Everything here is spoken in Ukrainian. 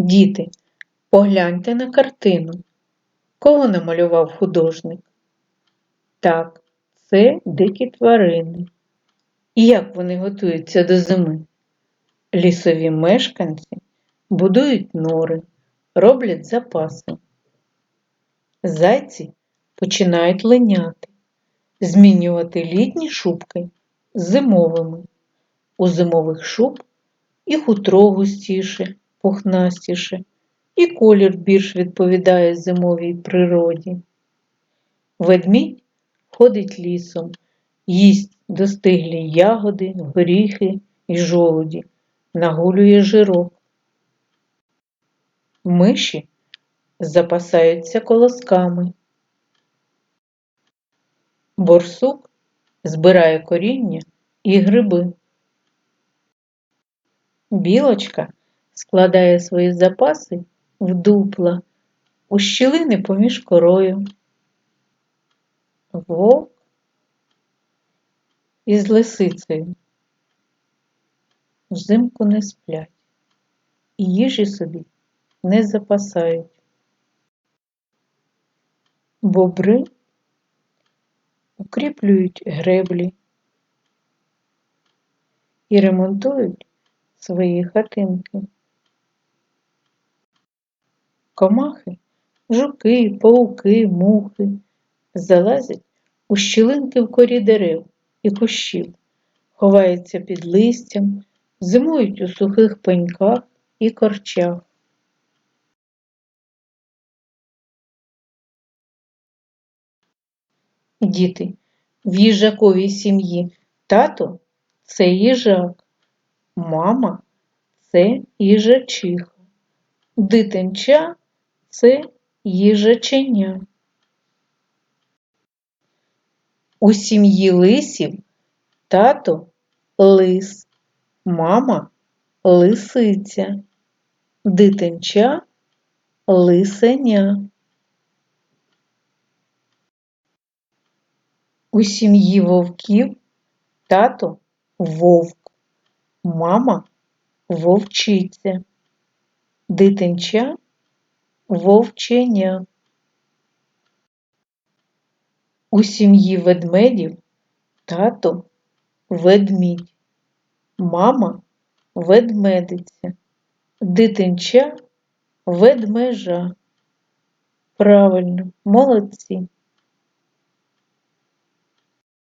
Діти, погляньте на картину. Кого намалював художник? Так, це дикі тварини. І як вони готуються до зими? Лісові мешканці будують нори, роблять запаси. Зайці починають линяти, змінювати літні шубки з зимовими. У зимових шуб і хутро густіше, пухнастіше, і колір більш відповідає зимовій природі. Ведмідь ходить лісом, їсть достиглі ягоди, горіхи і жолуді, нагулює жирок. Миші запасаються колосками. Борсук збирає коріння і гриби. Білочка складає свої запаси в дупла, у щілини поміж корою. Вовк із лисицею взимку не сплять і їжі собі не запасають. Бобри укріплюють греблі і ремонтують свої хатинки. Комахи, жуки, пауки, мухи залазять у щілинки в корі дерев і кущів, ховаються під листям, зимують у сухих пеньках і корчах. Діти, в їжаковій сім'ї тато це їжак, мама це їжачиха, дитинча це їжаченя. У сім'ї лисів тато лис, мама лисиця, дитинча лисеня. У сім'ї вовків тато вовк, мама вовчиця, дитинча вовченя. У сім'ї ведмедів тато ведмідь, мама ведмедиця, дитинча ведмежа. Правильно, молодці.